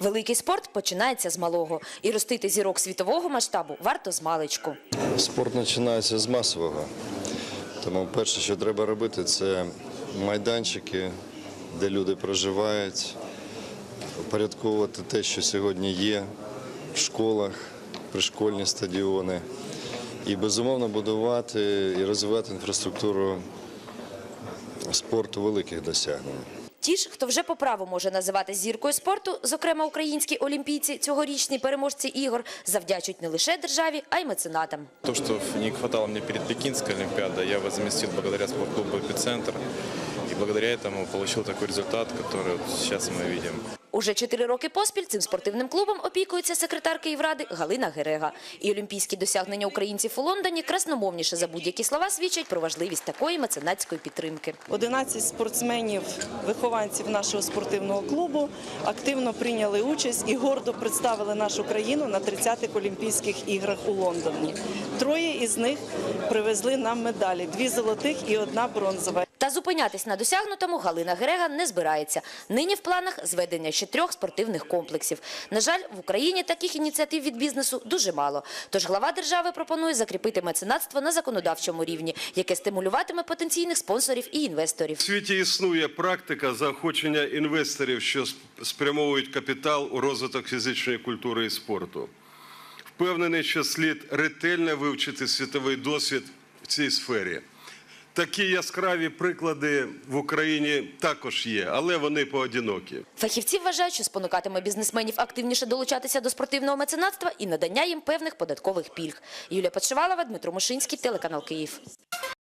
Великий спорт починається з малого. І ростити зірок світового масштабу варто з маличку. Спорт починається з масового. Тому перше, що треба робити, це майданчики, де люди проживають, упорядковувати те, що сьогодні є в школах, пришкольні стадіони. І безумовно будувати і розвивати інфраструктуру спорту великих досягнень. Ті ж, хто вже по праву може називати зіркою спорту, зокрема українські олімпійці, цьогорічні переможці ігор, завдячують не лише державі, а й меценатам. То, что не хватало мне перед Пекинской Олимпиадой, я возместил благодаря спортклубу «Эпицентр». И благодаря этому получил такой результат, который вот сейчас мы видим. Уже чотири роки поспіль цим спортивним клубом опікується секретар Київради Галина Герега. І олімпійські досягнення українців у Лондоні красномовніше за будь-які слова свідчать про важливість такої меценатської підтримки. 11 спортсменів, вихованців нашого спортивного клубу, активно прийняли участь і гордо представили нашу країну на 30-х Олімпійських іграх у Лондоні. Троє із них привезли нам медалі: дві золотих і одна бронзова. Та зупинятись на досягнутому Галина Герега не збирається. Нині в планах зведення ще трьох спортивних комплексів. На жаль, в Україні таких ініціатив від бізнесу дуже мало. Тож глава держави пропонує закріпити меценатство на законодавчому рівні, яке стимулюватиме потенційних спонсорів і інвесторів. В світі існує практика заохочення інвесторів, що спрямовують капітал у розвиток фізичної культури і спорту. Впевнений, що слід ретельно вивчити світовий досвід в цій сфері. Такі яскраві приклади в Україні також є, але вони поодинокі. Фахівці вважають, що спонукатиме бізнесменів активніше долучатися до спортивного меценатства і надання їм певних податкових пільг. Юлія Подшивалова, Дмитро Мушинський, телеканал Київ.